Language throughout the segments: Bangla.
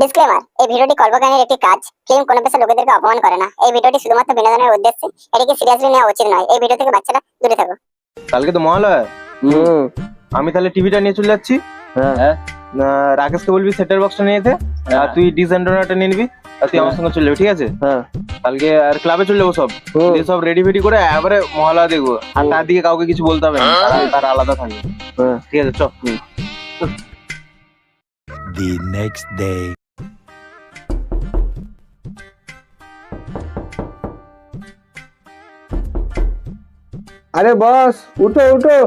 ডিসক্লেমার এই ভিডিওটি কল্পকাহিনীর একটি কাজ। ফিল্ম কোনো পেশা লোকেদেরকে অপমান করে না। এই ভিডিওটি শুধুমাত্র বিনোদনের উদ্দেশ্যে। এটিকে সিরিয়াসলি নেওয়া উচিত নয়। এই ভিডিও থেকে বাচ্চারা দূরে থাকো। কালকে তো মহালয়া। হুম। আমি তাহলে টিভিটা নিয়ে চলে যাচ্ছি। হ্যাঁ। রাকেশকে বলবি সেটের বক্সটা নিয়ে যেতে। আর তুই ডিসেন্ডোনাটা নিয়ে নিবি। আর তুই আমার সঙ্গে চলে যাবি ঠিক আছে? হ্যাঁ। কালকে আর ক্লাবে চলে যাব সব। দিয়ে সব রেডি ফেডি করে একবারে মহালয়া দেখব। আর তার দিকে কাউকে কিছু বলতে হবে না। তারা- আলাদা থাকবে। হ্যাঁ। ঠিক আছে চ। The next day. আরে বস উঠো উঠো।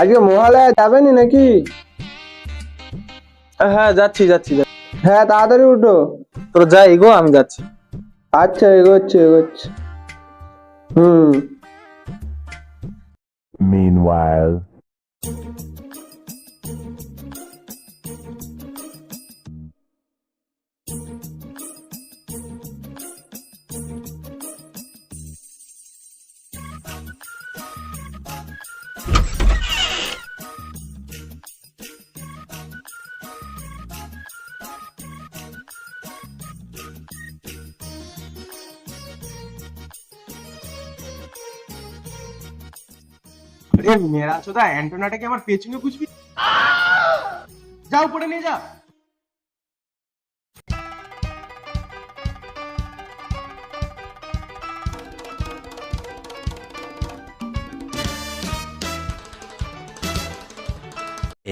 আজকে মহালয়া যাবেনি নাকি? হ্যাঁ যাচ্ছি যাচ্ছি যাচ্ছি। হ্যাঁ তাড়াতাড়ি উঠো। তোর যা এগো আমি যাচ্ছি। আচ্ছা এগোচ্ছে এগোচ্ছে। হুম। Meanwhile, চোদা অ্যান্টোনাটাকে আমার পেছনে বুঝবি যাও পড়ে নিয়ে যা।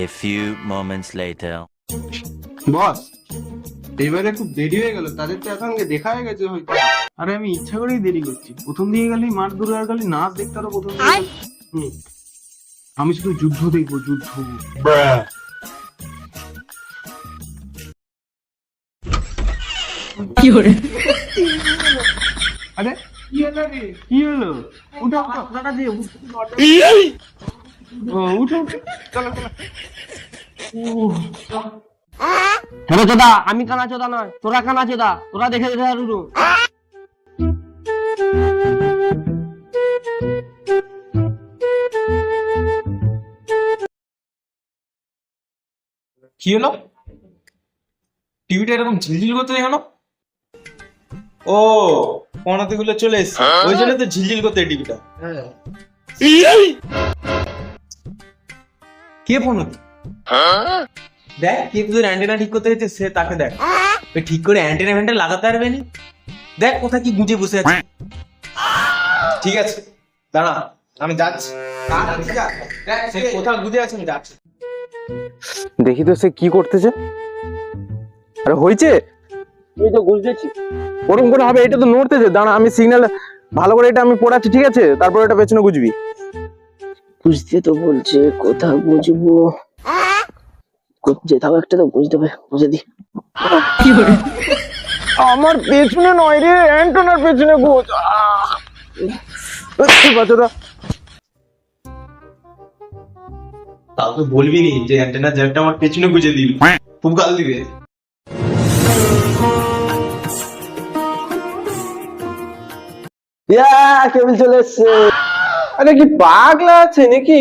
A few moments later. বস এবারে খুব দেরি হয়ে গেল তাদের তো এখনকে দেখা হয়ে গেছে হয়তো। আরে আমি ইচ্ছা করেই দেরি করছি। প্রথম দিকে গেলেই মাঠ আর গেলে নাচ দেখতে আরও প্রথম হুম। আমি শুধু যুদ্ধ দেখব যুদ্ধ। আরে? কি হলো রে? কি হলো? উঠো উঠো। দিয়ে ও উঠো উঠো। চলো চলো। চোদা? আমি কানা চোদা নয়। তোরা কানা চোদা? তোরা দেখে দেখে হারুরু কি হলো? টিভিটা এরকম ঝিলঝিল করতে কেন ও পনাতে গুলো চলে এসছে। ওই জন্য তো ঝিলঝিল করতে টিভিটা কে পনাতে দেখ কে তোদের অ্যান্টেনা ঠিক করতে হচ্ছে সে তাকে দেখ। ওই ঠিক করে অ্যান্টেনা ফ্যান্টেনা লাগাতে পারবে না? দেখ কোথায় কি গুঁজে বসে আছে। ঠিক আছে দাঁড়া আমি যাচ্ছি। দেখ, সে কোথাও গুঁজে আছে আমি যাচ্ছি। দেখি তো সে কি করতেছে। আরে হয়েছে? এই তো বুঝতেছি ওরকম করে হবে এটা তো নড়তেছে। দাঁড়া আমি সিগন্যাল ভালো করে এটা আমি পড়াচ্ছি ঠিক আছে? তারপর এটা পেছনে গুজবি বুঝতে তো বলছে কোথা বুঝব যেটাও একটা তো বুঝতে হবে বুঝে দি। কি করে আমার পেছনে নয় রে অ্যান্টনার পেছনে গোজ বাচ্চাটা কাউকে বলবি নি যে অ্যান্টেনা জ্যাকটা আমার পেছনে গুজে দিল খুব গাল দিবে। ইয়া কেবল চলে এসছে। আরে কি পাগলা আছে নাকি?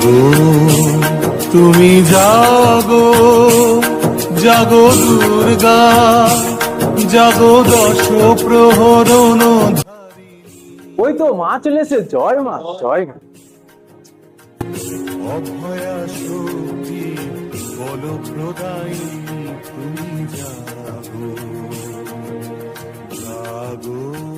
জাগো তুমি জাগো জাগো দুর্গা জাগো দশ প্রহরণ ওই তো মা চলে এসেছে জয় মা জয় মা। অভয়া শক্তি বল প্রদায়ী তুমি জাগো জাগো।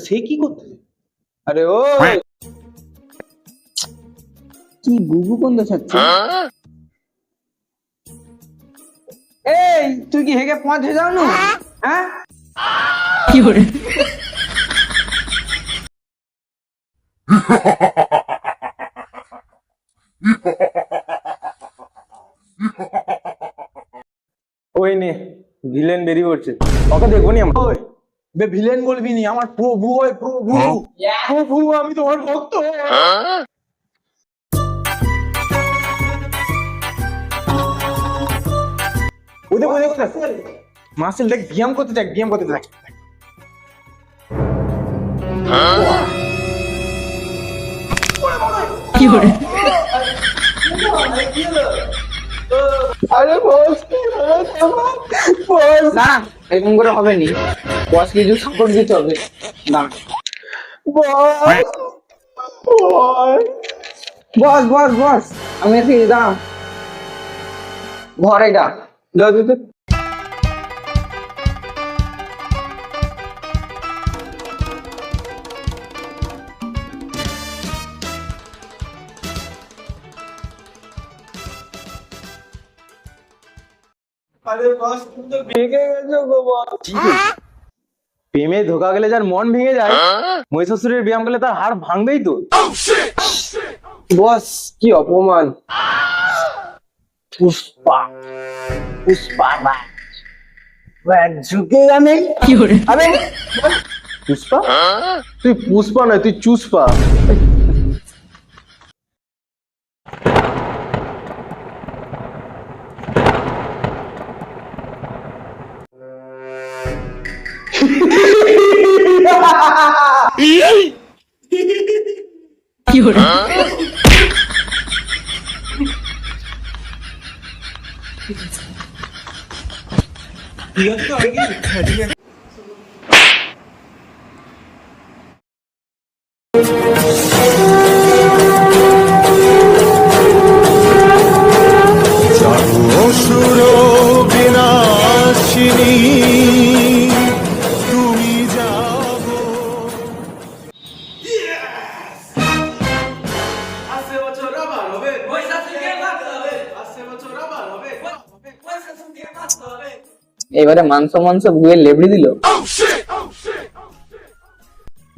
সে কি করতে? আরে ও! কি বুবু কোন ছাড়ছে এই তুই কি হেগে পাঁচ হয়ে যাও হ্যাঁ? ওই নে ভিলেন বেরিয়ে পড়ছে। ওকে দেখব নি আমরা? ভিলেন বলবি নি? আমার প্রভু হয় প্রভু। প্রভু আমি তোমার ভক্ত। ওদের ওদের ওদের মাসেল দেখ ব্যায়াম করতে দেখ ব্যায়াম করতে দেখ। না এরকম করে হবে নি বস কিছু সাপোর্ট দিতে হবে। না। বস। বস বস আমি এসে ঘরে ঘর দিতে প্রেমে ধোকা গেলে যার মন ভেঙে যায় মহিষাসুরের ব্যায়াম করলে তার হাড় ভাঙবেই তো। বস কি অপমান। পুষ্পা পুষ্পা আরে পুষ্পা? তুই পুষ্পা নয় তুই চুষ্পা। অসুর বিনাশিনী এবারে মাংস মাংস বুয়ে লেবড়ি দিল।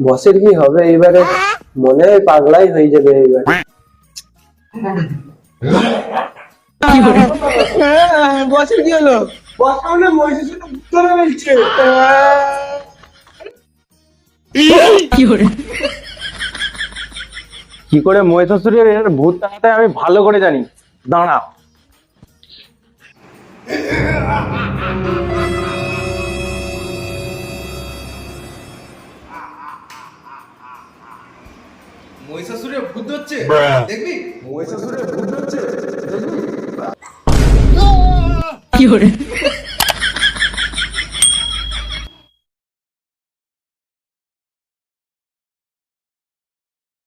বসের কি হবে এবারে মনে হয় পাগলাই হয়ে যাবে এবার বসের কি হলো? বস কি করে মহিষাসুরের এর ভূত তাড়াতে আমি ভালো করে জানি। দাঁড়া। মহিষাসুরের ভূত হচ্ছে. দেখবি? মহিষাসুরের ভূত হচ্ছে কি